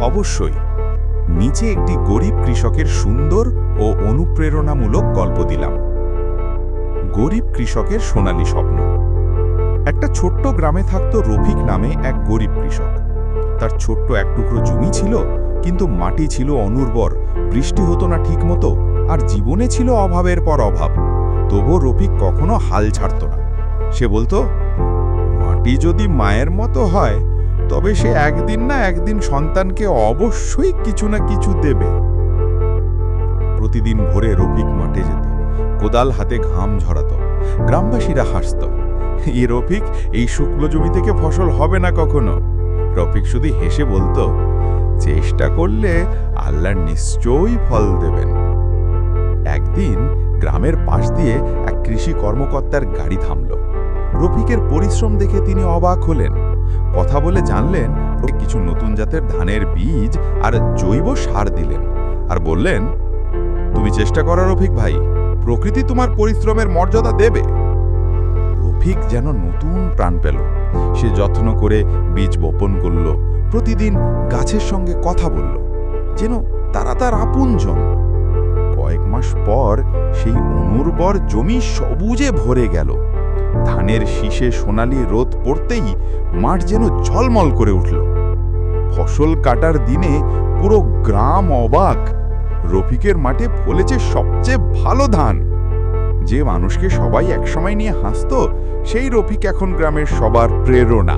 অবশ্যই, নিচে একটি গরিব কৃষকের সুন্দর ও অনুপ্রেরণামূলক গল্প দিলাম। গরিব কৃষকের সোনালী স্বপ্ন। একটা ছোট্ট গ্রামে থাকত রফিক নামে এক গরিব কৃষক। তার ছোট্ট এক টুকরো জমি ছিল, কিন্তু মাটি ছিল অনুর্বর, বৃষ্টি হতো না ঠিকমতো, আর জীবনে ছিল অভাবের পর অভাব। তবুও রফিক কখনো হাল ছাড়ত না। সে বলতো, মাটি যদি মায়ের মতো হয় তবে সে একদিন না একদিন সন্তানকে অবশ্যই কিছু না কিছু দেবে। প্রতিদিন ভোরে রফিক মাঠে যেত, কোদাল হাতে ঘাম ঝরাত, গ্রামবাসীরা হাসত এ রফিক, এই শুক্লো জমি থেকে ফসল হবে না কখনো? রফিক শুধু হেসে বলতো, চেষ্টা করলে আল্লাহ নিশ্চয়ই ফল দেবেন। একদিন গ্রামের পাশ দিয়ে এক কৃষি কর্মকর্তার গাড়ি থামল। রফিকের পরিশ্রম দেখে তিনি অবাক হলেন। কথা বলে জানলেন, কিছু নতুন জাতের ধানের বীজ আর জৈব সার দিলেন আর বললেন, তুমি চেষ্টা করো রফিক ভাই, প্রকৃতি তোমার পরিশ্রমের মর্যাদা দেবে। রফিক যেন নতুন প্রাণ পেল। সে যত্ন করে বীজ বপন করল, প্রতিদিন গাছের সঙ্গে কথা বলল, যেন তারা তার আপনজন। কয়েক মাস পর সেই অনুর্বর জমি সবুজে ভরে গেল। ধানের শীষে সোনালি রোদ পড়তেই মাঠ যেন ঝলমল করে উঠল। ফসল কাটার দিনে পুরো গ্রাম অবাক। রফিকের মাঠে ফলেছে সবচেয়ে ভালো ধান। যে মানুষকে সবাই একসময় নিয়ে হাসতো, সেই রফিক এখন গ্রামের সবার প্রেরণা।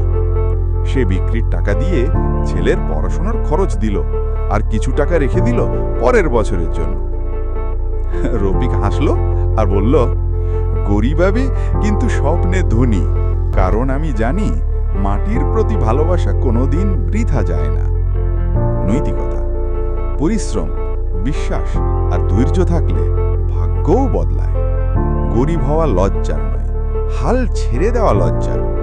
সে বিক্রির টাকা দিয়ে ছেলের পড়াশোনার খরচ দিল আর কিছু টাকা রেখে দিল পরের বছরের জন্য। রফিক হাসলো আর বলল গরিবাবে কিন্তু স্বপ্নে ধনী। কারণ আমি জানি, মাটির প্রতি ভালোবাসা কোনোদিন বৃথা যায় না। নৈতিকতা, পরিশ্রম, বিশ্বাস আর ধৈর্য থাকলে ভাগ্যও বদলায়। গরিব হওয়া লজ্জার নয়, হাল ছেড়ে দেওয়া লজ্জার।